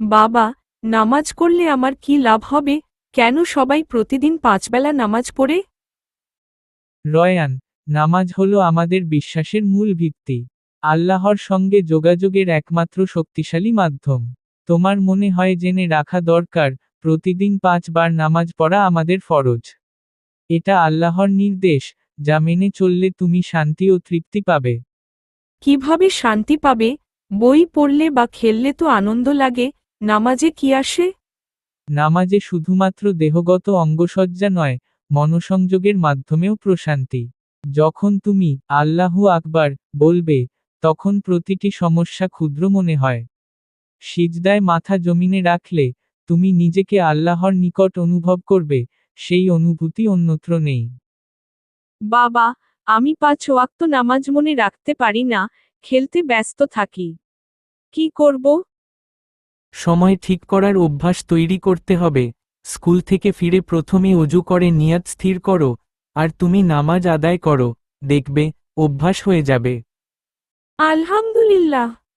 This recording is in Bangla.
বাবা নামাজ করলে আমার কি লাভ হবে? কেন সবাই প্রতিদিন পাঁচবেলা নামাজ পড়ে? রয়ান নামাজ হলো আমাদের বিশ্বাসের মূল ভিত্তি। আল্লাহর সঙ্গে যোগাযোগের একমাত্র শক্তিশালী মাধ্যম। তোমার মনে হয় জেনে রাখা দরকার প্রতিদিন পাঁচবার নামাজ পড়া আমাদের ফরজ। এটা আল্লাহর নির্দেশ যা মেনে চললে তুমি শান্তি ও তৃপ্তি পাবে। কীভাবে শান্তি পাবে? বই পড়লে বা খেললে তো আনন্দ লাগে নামাজে কি আসে? নামাজে শুধুমাত্র দেহগত অঙ্গসজ্জা নয় মনসংযোগের মাধ্যমেও প্রশান্তি। যখন তুমি আল্লাহু আকবার বলবে তখন প্রতিটি সমস্যা ক্ষুদ্র মনে হয়। সিজদায় মাথা জমিনে রাখলে তুমি নিজেকে আল্লাহর নিকট অনুভব করবে সেই অনুভূতি অন্যত্র নেই। বাবা আমি পাঁচ ওয়াক্ত নামাজ মনে রাখতে পারি না খেলতে ব্যস্ত থাকি। কি করব? সময় ঠিক করার অভ্যাস তৈরি করতে হবে। স্কুল থেকে ফিরে প্রথমে অজু করে, নিয়াত স্থির করো, আর তুমি নামাজ আদায় করো। দেখবে, অভ্যাস হয়ে যাবে। আলহামদুলিল্লাহ।